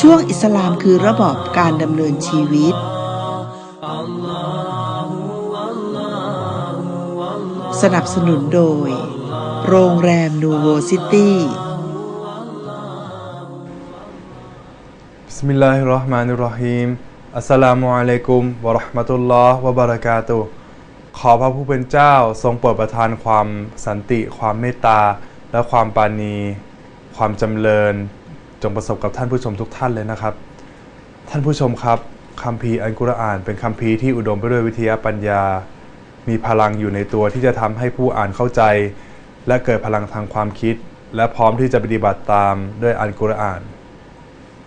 ช่วงอิสลามคือระบอบการดำเนินชีวิต สนับสนุนโดย โรงแรมนูโวซิตี้บิสมิลลาฮิราะห์มานิราะฮีมอัสสลามุอะลัยกุมวะราะห์มะตุลลอฮ์วะบะเราะกาตุขอพระผู้เป็นเจ้าทรงโปรดประทานความสันติ ความเมตตา และความปาณีความจำเริญ จงประสบกับท่านผู้ชมทุกท่านเลยนะครับ ท่านผู้ชมครับคัมภีร์อัลกุรอาน เป็นคัมภีร์ที่อุดมไปด้วยวิทยาปัญญา มีพลังอยู่ในตัวที่จะทำให้ผู้อ่านเข้าใจ และเกิดพลังทางความคิด และพร้อมที่จะปฏิบัติตามด้วยอัลกุรอาน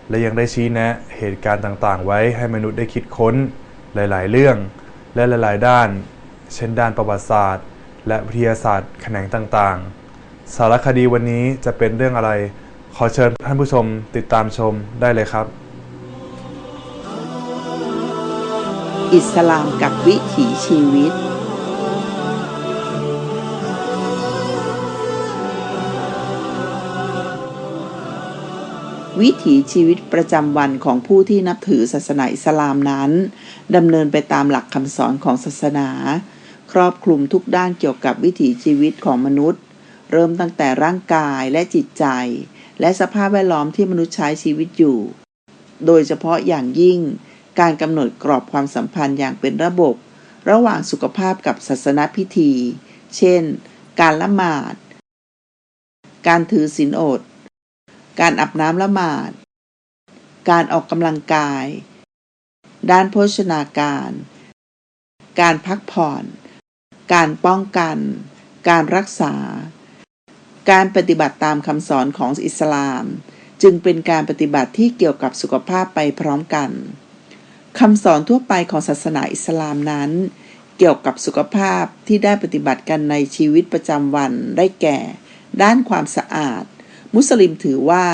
และยังได้ชี้แนะเหตุการณ์ต่างๆ ไว้ให้มนุษย์ได้คิดค้นหลายๆ เรื่อง และหลายๆ ด้าน เช่นด้านประวัติศาสตร์ และวิทยาศาสตร์แขนงต่างๆ สารคดีวันนี้จะเป็นเรื่องอะไร ขอเชิญท่านผู้ชมติดตามชมได้เลยครับ อิสลามกับวิถีชีวิต วิถีชีวิตประจำวันของผู้ที่นับถือศาสนาอิสลามนั้นดำเนินไปตามหลักคำสอนของศาสนา ครอบคลุมทุกด้านเกี่ยวกับวิถีชีวิตของมนุษย์ เริ่มตั้งแต่ร่างกายและจิตใจ และสภาพแวดล้อมที่มนุษย์ใช้ชีวิตอยู่ โดยเฉพาะอย่างยิ่ง การกำหนดกรอบความสัมพันธ์อย่างเป็นระบบ ระหว่างสุขภาพกับศาสนพิธี เช่น การละหมาด การถือศีลอด การอาบน้ำละหมาด การออกกำลังกาย ด้านโภชนาการ การพักผ่อน การป้องกัน การรักษา การปฏิบัติตามคำสอนของอิสลาม จึงเป็นการปฏิบัติที่เกี่ยวกับสุขภาพไปพร้อมกันคำสอนทั่วไปของศาสนาอิสลามนั้น เกี่ยวกับสุขภาพที่ได้ปฏิบัติกันในชีวิตประจำวันได้แก่ ด้านความสะอาด มุสลิมถือว่า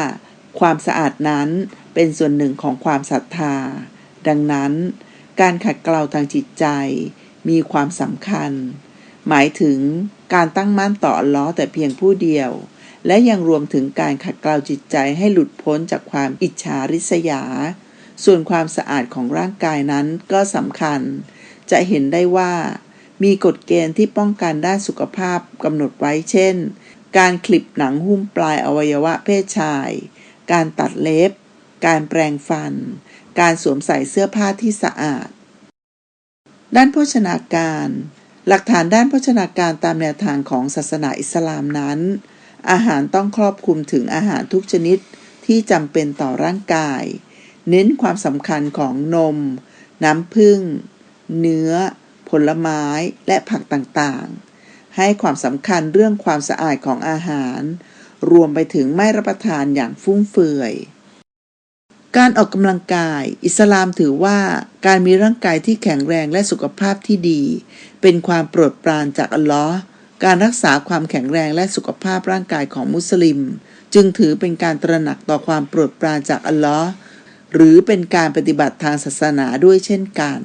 ความสะอาดนั้นเป็นส่วนหนึ่งของความศรัทธา ดังนั้น การขัดเกลาทางจิตใจมีความสำคัญ หมายถึงการตั้งมั่นต่ออัลลอฮ์แต่เพียงผู้เดียว และยังรวมถึงการขัดเกลาจิตใจให้หลุดพ้นจากความอิจฉาริษยา ส่วนความสะอาดของร่างกายนั้นก็สำคัญ จะเห็นได้ว่า มีกฎเกณฑ์ที่ป้องกันด้านสุขภาพกำหนดไว้เช่น การคลิปหนังหุ้มปลายอวัยวะเพศชาย การตัดเล็บ การแปรงฟัน การสวมใส่เสื้อผ้าที่สะอาด ด้านโภชนาการ หลักฐานด้านโภชนาการตามแนวทางของศาสนาอิสลามนั้น อาหารต้องครอบคลุมถึงอาหารทุกชนิดที่จำเป็นต่อร่างกาย เน้นความสำคัญของนม น้ำผึ้งเนื้อ ผลไม้และผักต่างๆ ให้ความสำคัญเรื่องความสะอาดของอาหาร รวมไปถึงไม่รับประทานอย่างฟุ่มเฟือย การออกกำลังกาย อิสลามถือว่าการมีร่างกายที่แข็งแรงและสุขภาพที่ดี เป็นความโปรดปรานจากอัลลอฮ์การรักษาความแข็งแรงและสุขภาพร่างกายของมุสลิม จึงถือเป็นการตระหนักต่อความโปรดปรานจากอัลลอฮ์หรือเป็นการปฏิบัติทางศาสนาด้วยเช่นกัน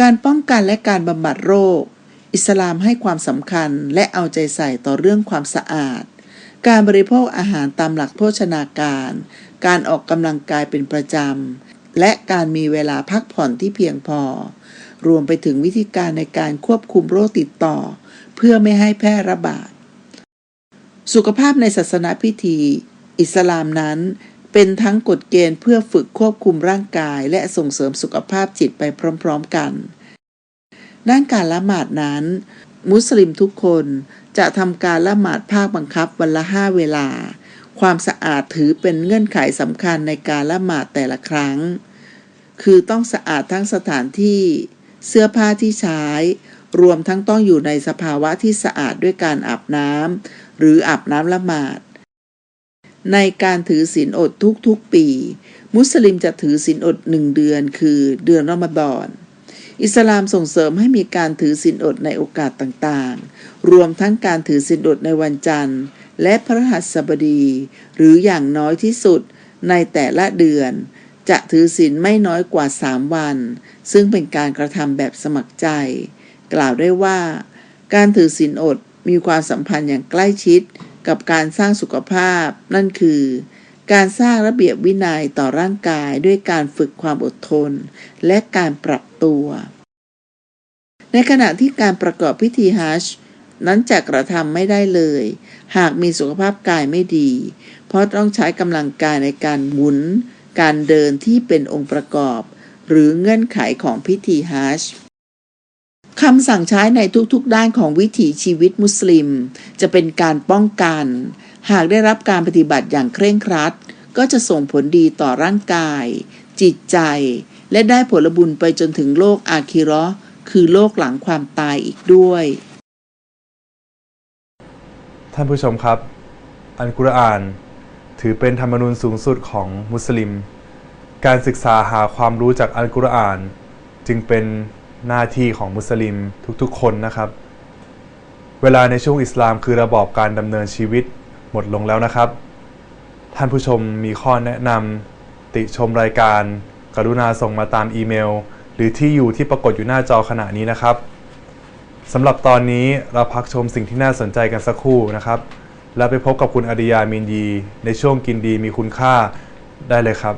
การป้องกันและการบำบัดโรค อิสลามให้ความสำคัญและเอาใจใส่ต่อเรื่องความสะอาด การบริโภคอาหารตามหลักโภชนาการ การออกกำลังกายเป็นประจำ และการมีเวลาพักผ่อนที่เพียงพอ รวมไปถึงวิธีการในการควบคุมโรคติดต่อ เพื่อไม่ให้แพร่ระบาด สุขภาพในศาสนาพิธี อิสลามนั้นเป็นทั้งกฎเกณฑ์เพื่อฝึกควบคุมร่างกาย และส่งเสริมสุขภาพจิตไปพร้อม ๆกัน ด้านการละหมาดนั้น มุสลิมทุกคนจะทำการละหมาดภาคบังคับวันละห้าเวลา ความสะอาดถือเป็นเงื่อนไขสำคัญในการละหมาดแต่ละครั้ง คือต้องสะอาดทั้งสถานที่ เสื้อผ้าที่ใช้ รวมทั้งต้องอยู่ในสภาวะที่สะอาดด้วยการอาบน้ำหรืออาบน้ำละหมาด ในการถือศีลอดทุกๆปี มุสลิมจะถือศีลอดหนึ่งเดือนคือเดือนรอมฎอน อิสลามส่งเสริมให้มีการถือศีลอดในโอกาสต่างๆ รวมทั้งการถือศีลอดในวันจันทร์ และพระหัสบดี หรืออย่างน้อยที่สุดในแต่ละเดือน จะถือศีลไม่น้อยกว่า 3 วัน ซึ่งเป็นการกระทำแบบสมัครใจ กล่าวได้ว่า การถือศีลอดมีความสัมพันธ์อย่างใกล้ชิดกับการสร้างสุขภาพ นั่นคือ การสร้างระเบียบวินัยต่อร่างกายด้วยการฝึกความอดทน และการปรับตัว ในขณะที่การประกอบพิธีฮัจญ์นั้นจะกระทำไม่ได้เลย หากมีสุขภาพกายไม่ดี เพราะต้องใช้กำลังกายในการหมุน การเดินที่เป็นองค์ประกอบ หรือเงื่อนไขของพิธีฮัจญ์คำสั่งใช้ในทุกๆด้านของวิถีชีวิตมุสลิม จะเป็นการป้องกัน หากได้รับการปฏิบัติอย่างเคร่งครัด ก็จะส่งผลดีต่อร่างกาย จิตใจ และได้ผลบุญไปจนถึงโลกอาคิราะห์คือโลกหลังความตายอีกด้วย ท่านผู้ชมครับ อัลกุรอาน ถือเป็นธรรมนูญสูงสุดของมุสลิม การศึกษาหาความรู้จากอัลกุรอาน จึงเป็นหน้าที่ของมุสลิมทุกๆคนนะครับ เวลาในช่วงอิสลามคือระบอบการดำเนินชีวิต หมดลงแล้วนะครับ ท่านผู้ชมมีข้อแนะนำติชมรายการ กรุณาส่งมาตามอีเมล หรือที่อยู่ที่ปรากฏอยู่หน้าจอขณะนี้นะครับสำหรับตอนนี้เราพักชมสิ่งที่น่าสนใจกันสักครู่นะครับ แล้วไปพบกับคุณอริยามินดีในช่วงกินดีมีคุณค่าได้เลยครับ